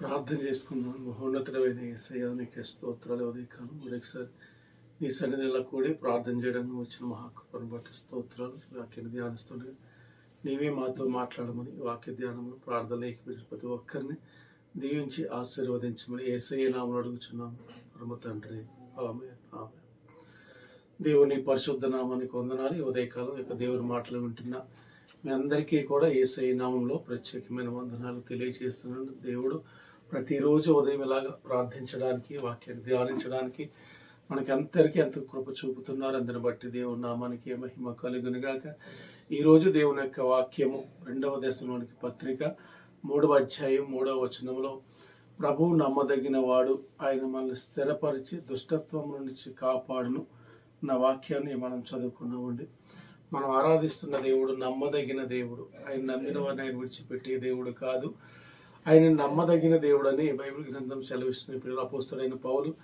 ప్రార్థన చేసుకుందాం. మహోన్నతమైన ఏసయానికి స్తోత్రాలు ఉదయకాలం మరొకసారి నీ సన్నిధిలో కూడి ప్రార్థన చేయడానికి వచ్చిన మహాకృపను బట్టి స్తోత్రాలు వాక్యాన్ని ధ్యానిస్తుండగా నీవే మాతో మాట్లాడమని వాక్య ధ్యానము ప్రార్థన ఏకపించిన ప్రతి ఒక్కరిని దీవించి ఆశీర్వదించమని ఏసయ్య నామలు అడుగుచున్నాం. పరమ తండ్రి ఆమె ఆమె దేవుని పరిశుద్ధ నామానికి వందనాలు. ఈ ఉదయకాలం యొక్క దేవుని మాటలు వింటున్నా మీ అందరికీ కూడా ఏసై నామంలో ప్రత్యేకమైన వందనాలు తెలియజేస్తున్నాను. దేవుడు ప్రతిరోజు ఉదయం ఇలాగా ప్రార్థించడానికి వాక్యాన్ని ధ్యానించడానికి మనకి అందరికీ ఎంత కృప చూపుతున్నారు. అందరిని బట్టి దేవుని నామానికి మహిమ కలుగునుగాక. ఈరోజు దేవుని యొక్క వాక్యము రెండవ దశలోనికి పత్రిక మూడవ అధ్యాయం మూడవ వచనంలో ప్రభువు నమ్మదగిన వాడు ఆయన మనల్ని స్థిరపరిచి దుష్టత్వం నుంచి కాపాడును నా వాక్యాన్ని మనం చదువుకున్నామండి. మనం ఆరాధిస్తున్న దేవుడు నమ్మదగిన దేవుడు. ఆయన నమ్మిన వారిని ఆయన విడిచిపెట్టే దేవుడు కాదు. ఆయన నమ్మదగిన దేవుడు అని బైబిల్ గ్రంథం సెలవిస్తున్న పిల్లలు అపోస్తుడైన పౌలు.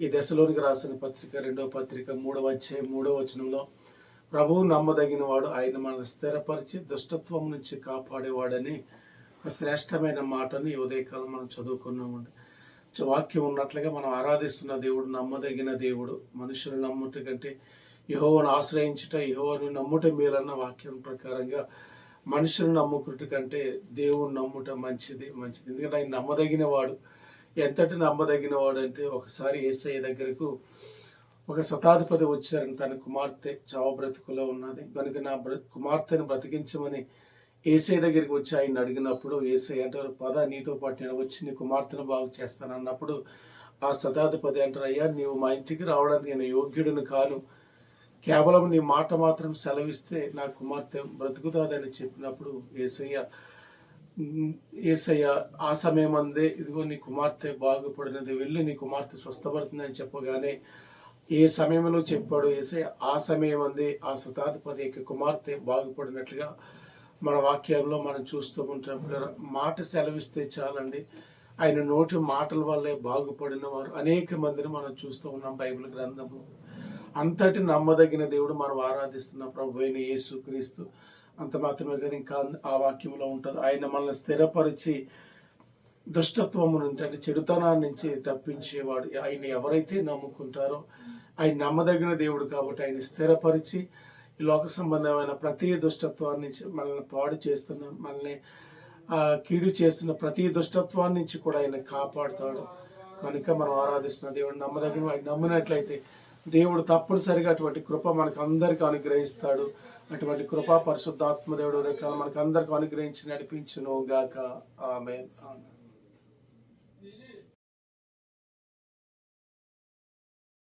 ఈ దశలోనికి రాసిన పత్రిక రెండవ పత్రిక మూడవ అధ్యాయం మూడవ వచనంలో ప్రభువు నమ్మదగిన వాడు ఆయన మనల్ని స్థిరపరిచి దుష్టత్వం నుంచి కాపాడేవాడని ఒక శ్రేష్టమైన మాటని ఉదయకాలం మనం చదువుకున్నామండి. వాక్యం ఉన్నట్లుగా మనం ఆరాధిస్తున్న దేవుడు నమ్మదగిన దేవుడు మనుషులు నమ్ముట కంటే యహోవను ఆశ్రయించుట యహోవను నమ్ముట మేలన్న వాక్యం ప్రకారంగా మనుషులను నమ్ముకుట కంటే దేవుని నమ్ముట మంచిది మంచిది. ఎందుకంటే ఆయన నమ్మదగిన వాడు ఎంతటి నమ్మదగిన వాడు అంటే ఒకసారి ఏసఐ దగ్గరకు ఒక శతాధిపతి వచ్చారని తన కుమార్తె చావు బ్రతుకులో ఉన్నది. కనుక నా బ్ర కుమార్తెను బ్రతికించమని ఏసఐ దగ్గరికి వచ్చి ఆయన అడిగినప్పుడు ఏసఐ అంటారు పద నీతో పాటు నేను వచ్చి నీ కుమార్తెను బాగు చేస్తాను అన్నప్పుడు ఆ శతాధిపతి అంటారు అయ్యా నీవు మా ఇంటికి రావడానికి నేను యోగ్యుడిని కాను. కేవలం నీ మాట మాత్రం సెలవిస్తే నా కుమార్తె బ్రతుకుతాదని చెప్పినప్పుడు ఏసయ్య ఏసయ్య ఆ సమయం అందే ఇదిగో నీ కుమార్తె బాగుపడినది వెళ్ళి నీ కుమార్తె స్వస్థపడుతుందని చెప్పగానే ఏ సమయంలో చెప్పాడు ఏసయ్య ఆ సమయం అందే ఆ శతాధిపతి యొక్క కుమార్తె బాగుపడినట్లుగా మన వాక్యంలో మనం చూస్తూ ఉంటాం. మాట సెలవిస్తే చాలండి. ఆయన నోటి మాటల వల్లే బాగుపడిన వారు అనేక మందిని మనం చూస్తూ ఉన్నాం బైబిల్ గ్రంథము అంతటి నమ్మదగిన దేవుడు మనం ఆరాధిస్తున్న ప్రభు అయిన యేసుక్రీస్తు అంత మాత్రమే కదా ఇంకా ఆ వాక్యంలో ఉంటుంది ఆయన మనల్ని స్థిరపరిచి దుష్టత్వము నుండి అంటే చెడుతనాన్ని నుంచి తప్పించేవాడు. ఆయన ఎవరైతే నమ్ముకుంటారో ఆయన నమ్మదగిన దేవుడు కాబట్టి ఆయన స్థిరపరిచి లోక సంబంధమైన ప్రతి దుష్టత్వాన్ని నుంచి మనల్ని పాడు చేస్తున్న మనల్ని కీడు చేస్తున్న ప్రతి దుష్టత్వాన్ని నుంచి కూడా ఆయన కాపాడుతాడు. కనుక మనం ఆరాధిస్తున్న దేవుడు నమ్మదగిన ఆయన నమ్మినట్లయితే దేవుడు తప్పనిసరిగా అటువంటి కృప మనకు అందరికీ అనుగ్రహిస్తాడు. అటువంటి కృపా పరిశుద్ధాత్మ దేవుడు రకాలు మనకు అందరికీ అనుగ్రహించి నడిపించును గాక ఆమె